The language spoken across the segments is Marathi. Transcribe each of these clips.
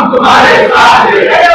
हम तुम्हारे साथ हैं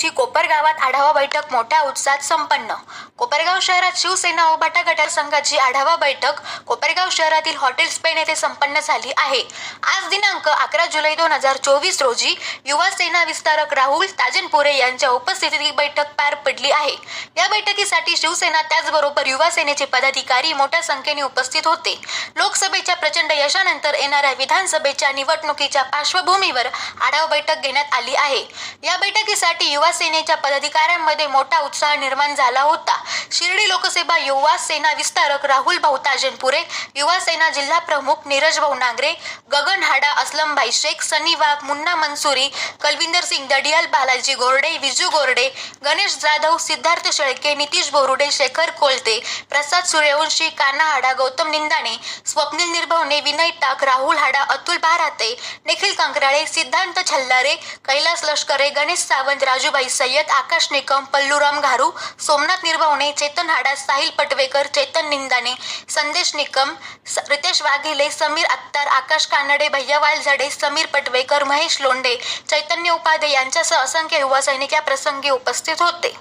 शिवसेना कोपरगावात आढावा बैठक मोठ्या उत्साहात संपन्न. कोपरगाव शहरात शिवसेना ओबाटा गटार संघाची आढावा बैठक कोपरगाव शहरातील हॉटेल स्पेन येथे संपन्न झाली आहे. आज दिनांक अकरा जुलै दोन हजार चोवीस रोजी युवा सेना विस्तारक राहुल ताजनपुरे यांच्या उपस्थितीत ही बैठक पार पडली आहे. या बैठकीसाठी शिवसेना त्याचबरोबर युवा सेनेचे पदाधिकारी मोठ्या संख्येने उपस्थित होते. लोकसभेच्या प्रचंड यशानंतर येणाऱ्या विधानसभेच्या निवडणुकीच्या पार्श्वभूमीवर आढावा बैठक घेण्यात आली आहे. या बैठकीसाठी युवा सेनेच्या पदाधिकाऱ्यांमध्ये मोठा उत्साह निर्माण झाला होता. शिर्डी लोकसभा युवा सेना विस्तारक राहुल भाऊ ताजनपुरे युवा सेना जिल्हा प्रमुख नीरज भाऊ नागरे गगन हाडा असलम भाई शेख सनी वाघ मुन्ना मनसुरी कलविंदर सिंग दडियाल बालाजी गोरडे विजू गोरडे गणेश जाधव सिद्धार्थ शेळके नितीश बोरुडे शेखर कोलते प्रसाद सूर्यवंशी काना हाडा गौतम निंदाणे स्वप्नील निर्भवने विनय टाक राहुल हाडा अतुल बाराते निखिल कंकराळे सिद्धांत छल्लारे कैलास लष्करे गणेश सावंत राजूबाई सय्यद आकाश निकम पल्लूराम घारू सोमनाथ निर्भवणे चेतन हाडा साहिल पटवेकर चेतन निंदाने संदेश निकम स- रितेश वाघेले समीर अत्तार आकाश कानडे भैया वालझडे समीर पटवेकर महेश लोंडे चैतन्य उपाध्ये यांच्यासह असंख्य युवा सैनिक या प्रसंगी उपस्थित होते.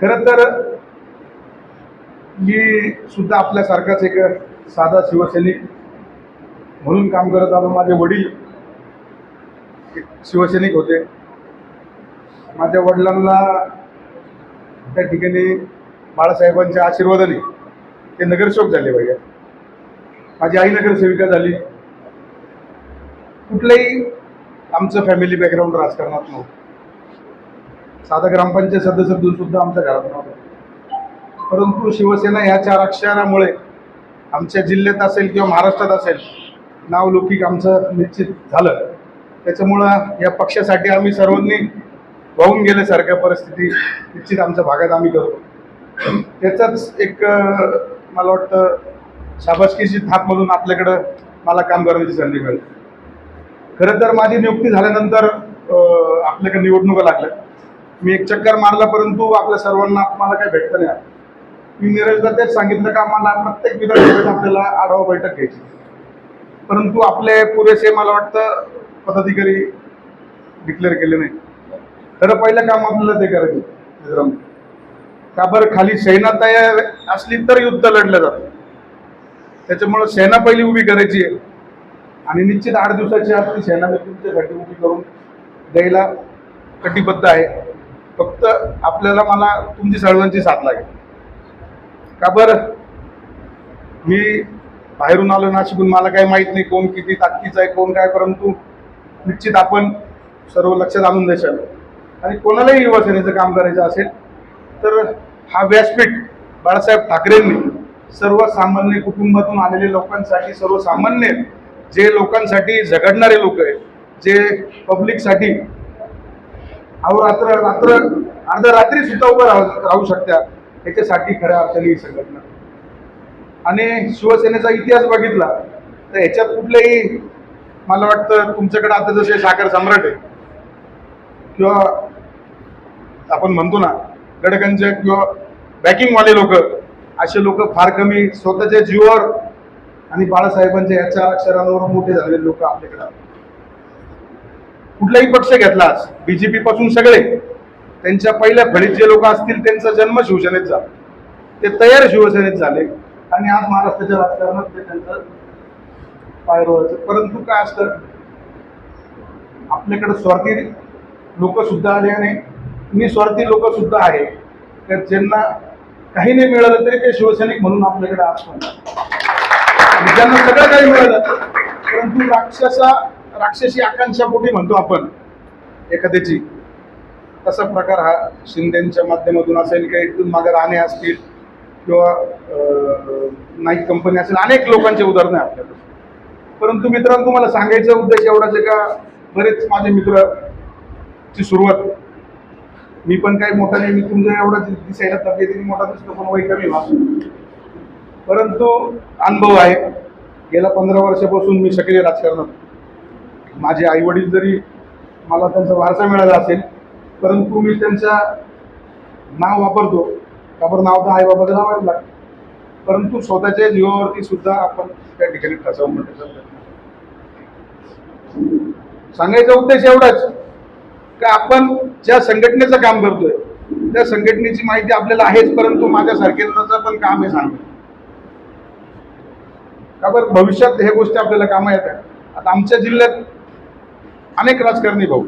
खरं तर मी सुद्धा आपल्यासारखाच एक साधा शिवसैनिक म्हणून काम करत आलो. माझे वडील शिवसैनिक होते. माझ्या वडिलांना त्या ठिकाणी बाळासाहेबांच्या आशीर्वादाने ते नगरसेवक झाले पाहिजे माझी आई नगरसेविका झाली. कुठलंही आमचं फॅमिली बॅकग्राऊंड राजकारणात नव्हतं. साधा ग्रामपंचायत सदस्य सुद्धा आमच्या घरात नव्हतं. परंतु शिवसेना ह्या चार अक्षरामुळे आमच्या जिल्ह्यात असेल किंवा महाराष्ट्रात असेल नावलौकिक आमचं निश्चित झालं. त्याच्यामुळं या पक्षासाठी आम्ही सर्वांनी वाहून गेल्यासारख्या परिस्थिती निश्चित आमच्या भागात आम्ही करतो. त्याचाच एक मला वाटतं शाबासकीची थाप म्हणून आपल्याकडं मला काम करण्याची संधी मिळते खरं तर माझी नियुक्ती झाल्यानंतर आपल्याकडे निवडणुका लागल्या. मी एक चक्कर मारला परंतु आपल्या सर्वांना मला काही भेटतं नाही. मी नीरजला तेच सांगितलं का आम्हाला प्रत्येक विधानसभेत आपल्याला आढावा बैठक घ्यायची. परंतु आपले पुरेसे मला वाटतं पदाधिकारी डिक्लेअर केले नाही खरं पहिलं काम आपल्याला ते करायचं का बरं खाली सेना तयार असली तर युद्ध लढलं जातं. त्याच्यामुळं सेना पहिली उभी करायची आहे. आणि निश्चित आठ दिवसाची आत ती सेना मी तुमच्यासाठी उभी करून द्यायला कटिबद्ध आहे. फक्त आपल्याला मला तुमची सर्वांची साथ लागेल. का बरं? मी बाहेरून आलो नाशिकून मला काही माहीत नाही कोण किती ताकदीचं आहे कोण काय परंतु निश्चित आपण सर्व लक्षात आणून देशाल. आणि कोणालाही युवासेनेचं काम करायचं असेल तर हा व्यासपीठ बाळासाहेब ठाकरेंनी सर्वसामान्य कुटुंबातून आलेल्या लोकांसाठी सर्वसामान्य जे लोकांसाठी झगडणारे लोक आहेत जे पब्लिकसाठी अहो रात्र रात्र अर्ध्या रात्री सुद्धा उभं राहू राहू शकत्या याच्यासाठी खऱ्या अर्थाने ही संघटना. आणि शिवसेनेचा इतिहास बघितला तर ह्याच्यात कुठलंही मला वाटतं तुमच्याकडे आता जसे साखर सम्राट आहे किंवा आपण म्हणतो ना गडकांचे किंवा बॅकिंगवाले लोक असे लोक फार कमी स्वतःच्या जीवावर आणि बाळासाहेबांच्या या चार अक्षरांवर मोठे झालेले लोक आपल्याकडे कुठलाही पक्ष घेतलास बीजेपी पासून सगळे त्यांच्या पहिल्या फळीत जे लोक असतील त्यांचा जन्म शिवसेनेत झाला. ते तयार शिवसेनेत झाले आणि आज महाराष्ट्राच्या राजकारणात ते त्यांचं पाय रोवायचं. परंतु काय असतं आपल्याकडे स्वार्थी लोक सुद्धा आले आणि निस्वार्थी लोक सुद्धा आहे. तर ज्यांना काही नाही मिळालं तरी ते शिवसैनिक म्हणून आपल्याकडे आज म्हणतात ज्यांना सगळं काही मिळालं परंतु राक्षसा राक्षसी आकांक्षा पोटी म्हणतो आपण एखाद्याची तसा प्रकार हा शिंदेच्या माध्यमातून असेल काही इथून मागे राणे असतील किंवा नाईक कंपनी असेल अनेक लोकांचे उदाहरणं आहे आपल्याकडे. परंतु मित्रांनो तुम्हाला सांगायचा उद्देश एवढाच आहे का? बरेच माझे मित्र ची सुरुवात मी पण काही मोठा नाही मी तुमचा एवढा दिसायला तब्येतीने मोठा दिसतो पण वय कमी व्हा. परंतु अनुभव आहे. गेल्या पंधरा वर्षापासून मी सक्रिय राजकारणात. माझे आई वडील जरी मला त्यांचा वारसा मिळाला असेल परंतु मी त्यांचा नाव वापरतो. त्यावर नाव तर आई बाबाचं नाव लागतं. परंतु स्वतःच्या जीवावरती सुद्धा आपण त्या ठिकाणी ठसावं प्रयत्न सांगायचा उद्देश एवढाच. का आपण ज्या संघटनेचं काम करतोय त्या संघटनेची माहिती आपल्याला आहेच परंतु माझ्यासारख्यांचं पण काम आहे सांगणं. का बरं? भविष्यात हे गोष्टी आपल्याला कामं येतात. आता आमच्या जिल्ह्यात अनेक राजकारणी भाऊ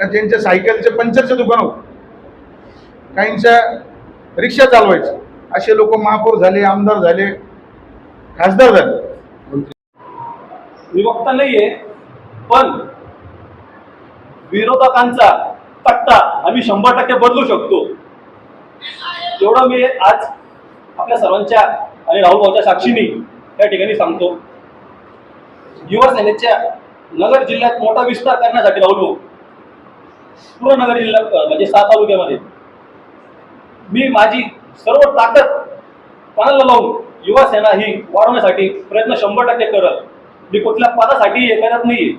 का ज्यांच्या सायकलचे पंचरचे दुकान होत. काहींच्या रिक्षा चालवायचे. असे लोक महापौर झाले आमदार झाले खासदार झाले. मी वक्ता नाहीये पण विरोधकांचा तक्ता आम्ही शंभर टक्के बदलू शकतो. तेवढं मी आज आपल्या सर्वांच्या आणि राहुल भाऊच्या साक्षीने या ठिकाणी सांगतो. युवा सेनेच्या नगर जिल्ह्यात मोठा विस्तार करण्यासाठी राहुल भाऊ पूर्ण नगर जिल्ह्यात म्हणजे सात तालुक्यामध्ये. मी माझी सर्व ताकद पणाला लावून युवा सेना ही वाढवण्यासाठी प्रयत्न शंभर टक्के करत मी कुठल्या पदासाठी हे करत नाही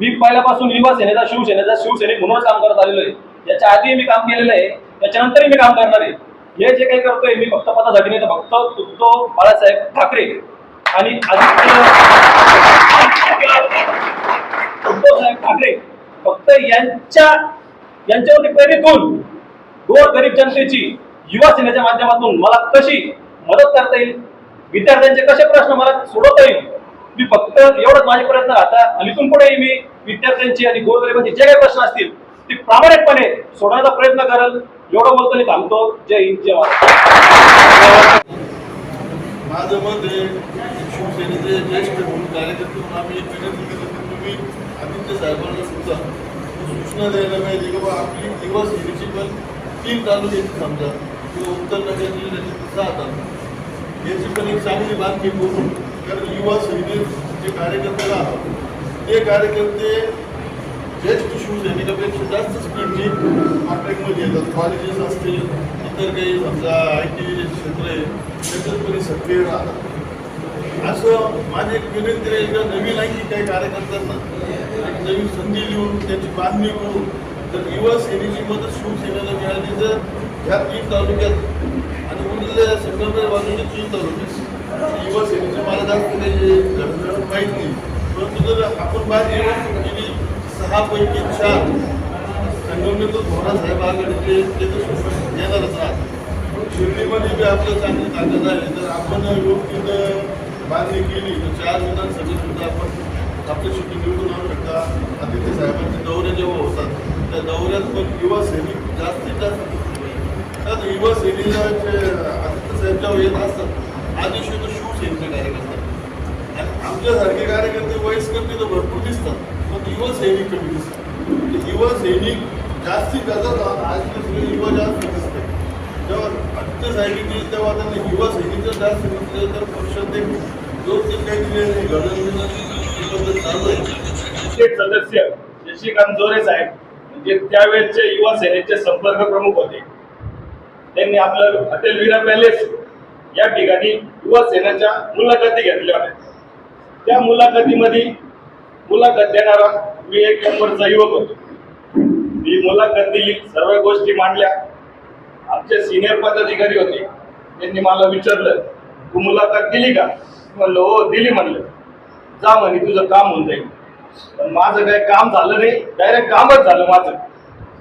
मी पहिल्यापासून युवा सेनेचा शिवसेनेचा शिवसैनिक म्हणूनच काम करत आलेलो आहे. याच्या आधी मी काम केलेलं आहे त्याच्यानंतरही मी काम करणार आहे. हे जे काही करतोय मी फक्त पदासाठी नाही तर फक्त उद्धव बाळासाहेब ठाकरे आणि आदित्य साहेब ठाकरे फक्त यांच्या यांच्यावरती प्रेरित होऊन गोर गरीब जनतेची युवा सेनेच्या माध्यमातून मला कशी मदत करता येईल? विद्यार्थ्यांचे कसे प्रश्न मला सोडवता येईल? मी फक्त एवढंच माझे प्रयत्न राहता आणि इथून पुढेही मी विद्यार्थ्यांची आणि गोरगरिबांचे जे काही प्रश्न असतील ते प्रामाणिकपणे सोडवण्याचा प्रयत्न करेल. एवढं बोलतो मी थांबतो. जय हिंद जय महाराष्ट्र माझं मत आहे शिवसेनेचे ज्येष्ठ म्हणून कार्यकर्ते म्हणून आम्ही एक विनंती केली की तुम्ही आदित्य साहेबांना सुद्धा सूचना द्यायला पाहिजे की बा आपली दिवस सेनेची पण तीन तालुक्याची समजा. किंवा उत्तर नगर जिल्ह्याची सहा तालुके. याची पण एक चांगली बातमी करून कारण युवा सैनिक जे कार्यकर्ते राहतात. ते कार्यकर्ते ज्येष्ठ शिवसैनिकापेक्षा जास्त स्पीडने कॉन्ट्रॅक्टमध्ये येतात. कॉलेजेस असतील इतर काही समजा आय टी क्षेत्र आहे त्याच्यात पण सक्रिय राहतात. असं माझे एक विनंती राहील का नवीन आणखी काही कार्यकर्त्यांना एक नवीन संधी लिहून त्याची बांधणी करून तर युवा सेनेची मदत शिवसेनेला मिळाली. तर ह्या तीन तालुक्यात आणि उरलेल्या संगमनेर बाजूने तीन तालुक्यात युवा सेनेचे मला जास्त काही घटना माहीत नाही. परंतु जर आपण बाहेर येऊन गेली सहा पैकी चार संगमनेर थोडा साहेब ते ते तर येणारच राहत शिर्डीमध्ये बी आपलं चांगली ताकद आहे तर आपण योग्य बांधणी केली तर चार विधानसभेसुद्धा आपण आपली शेवटी निवडून आणू शकता. आदित्य साहेबांचे दौरे जेव्हा होतात त्या दौऱ्यात पण युवा सैनिक जास्तीत जास्त युवा सैनिकाचे आदित्य साहेब जेव्हा येत असतात आधी तो शिवसेनेचे कार्यकर्ते. आमच्यासारखे कार्यकर्ते वयस्कर तर भरपूर दिसतात. पण युवा सैनिक कमी दिसतात. युवा सैनिक जास्तीत जास्त आज सगळे युवा जास्त दिसते जेव्हा आदित्य सैनिक येतील तेव्हा त्यांना युवा सैनिक जर जास्त दिसले तर पक्षात एक जो ते काही घडण पद्धत चालू आहे. सदस्य शशिकांत जोरे साहेब म्हणजे त्यावेळेचे युवा सेनेचे संपर्क प्रमुख होते. त्यांनी आपलं हॉटेल विरा पॅलेस या ठिकाणी युवा सेनेच्या मुलाखती घेतल्या होत्या. त्या मुलाखतीमध्ये मुलाखत देणारा मी एक नंबरचा युवक होतो. मी मुलाखत दिली सर्व गोष्टी मांडल्या. आमचे सिनियर पदाधिकारी होते. त्यांनी मला विचारलं तू मुलाखत दिली का? म्हणलं हो दिली म्हणलं. जा म्हणे तुझं काम होऊन जाईल. पण माझं काही काम झालं नाही डायरेक्ट कामच झालं माझं.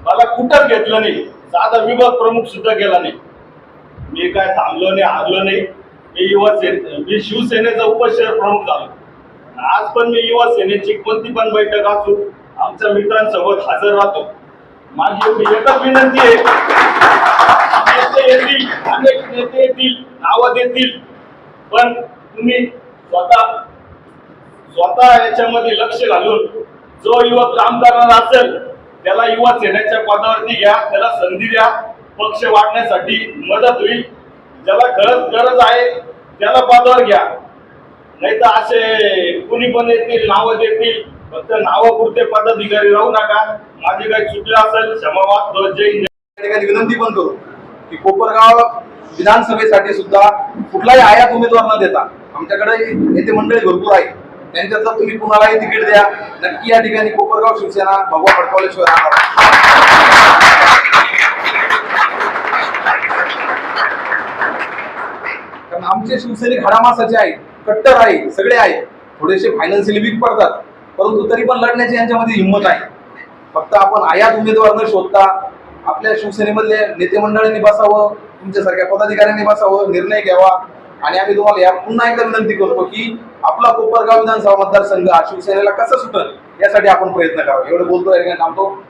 मला कुठंच घेतलं नाही. साधा विभाग प्रमुख सुद्धा गेला नाही. मी काय थांबलो नाही हारलो नाही. मी युवा सेने मी शिवसेनेचा उपशहर प्रमुख झालो. आज पण मी युवा सेनेची कोणती पण बैठक असू आमच्या मित्रांसोबत हजर राहतो. माझी एवढी एकच विनंती आहे. नेते येतील अनेक नेते येतील नावं देतील पण तुम्ही स्वतः स्वतः याच्यामध्ये लक्ष घालून जो युवक काम करणार असेल त्याला युवा सेनेच्या पदावरती घ्या त्याला संधी द्या पक्ष वाढण्यासाठी मदत होईल. ज्याला गरज गरज आहे त्याला पदावर घ्या. नाही तर असे कुणी पण येतील नावं देतील फक्त नावापुरते पदाधिकारी राहू नका. माझे काही चुकलं असेल क्षमावाद मागतो. जय ठिकाणी विनंती पण करू की कोपरगाव विधानसभेसाठी सुद्धा कुठलाही आयात उमेदवार न देता आमच्याकडे नेते मंडळी भरपूर आहे त्यांच्यातलं जर तुम्ही कुणालाही तिकीट द्या. नक्की या ठिकाणी कोपरगाव शिवसेना भगवा फडकावल्याशिवाय राहणार कारण आमचे शिवसैनिक हाडामासाचे आहेत. कट्टर आहे सगळे आहे. थोडेसे फायनान्शियली वीक पडतात. परंतु तरी पण लढण्याची यांच्यामध्ये हिंमत आहे. फक्त आपण आयात उमेदवार न शोधता आपल्या शिवसेनेमधले नेते बसावं तुमच्यासारख्या पदाधिकाऱ्यांनी बसावं निर्णय घ्यावा. आणि आम्ही तुम्हाला या पुन्हा एकदा विनंती करतो की आपला कोपरगाव विधानसभा मतदारसंघ हा शिवसेनेला कसा सुटल यासाठी आपण प्रयत्न करावा. एवढं बोलतो आहे थांबतो?